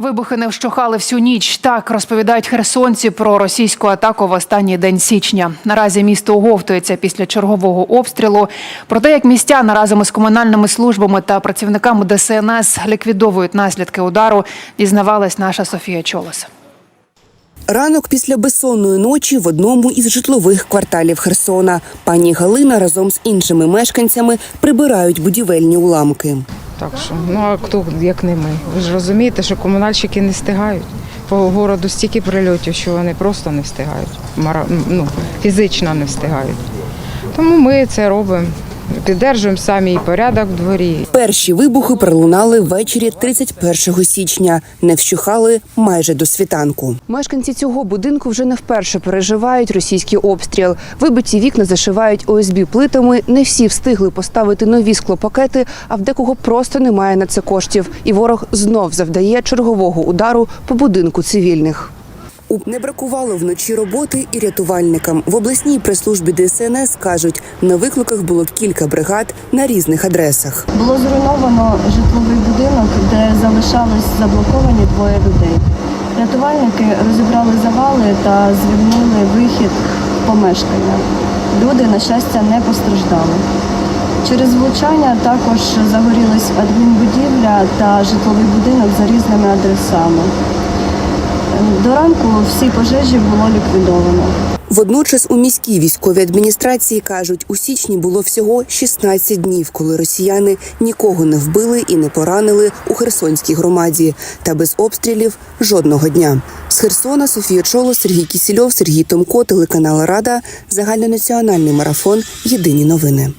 Вибухи не вщухали всю ніч. Так розповідають херсонці про російську атаку в останній день січня. Наразі місто оговтується після чергового обстрілу. Про те, як містяни разом із комунальними службами та працівниками ДСНС ліквідовують наслідки удару, дізнавалась наша Софія Чолос. Ранок після безсонної ночі в одному із житлових кварталів Херсона. Пані Галина разом з іншими мешканцями прибирають будівельні уламки. Так що, ну а хто як не ми? Ви ж розумієте, що комунальщики не встигають. По городу стільки прильотів, що вони просто не встигають. Ну, фізично не встигають. Тому ми це робимо. Піддержуємо самі і порядок в дворі. Перші вибухи пролунали ввечері 31 січня. Не вщухали майже до світанку. Мешканці цього будинку вже не вперше переживають російський обстріл. Вибиті вікна зашивають ОСБ плитами. Не всі встигли поставити нові склопакети, а в декого просто немає на це коштів. І ворог знов завдає чергового удару по будинку цивільних. Не бракувало вночі роботи і рятувальникам. В обласній прес-службі ДСНС кажуть, на викликах було кілька бригад на різних адресах. Було зруйновано житловий будинок, де залишались заблоковані двоє людей. Рятувальники розібрали завали та звільнили вихід помешкання. Люди, на щастя, не постраждали. Через влучання також загорілись адмінбудівля та житловий будинок за різними адресами. До ранку всі пожежі було ліквідовано. Водночас у міській військовій адміністрації кажуть, у січні було всього 16 днів, коли росіяни нікого не вбили і не поранили у Херсонській громаді. Та без обстрілів жодного дня. З Херсона Софія Чоло, Сергій Кісільов, Сергій Томко, телеканал Рада, загальнонаціональний марафон. Єдині новини.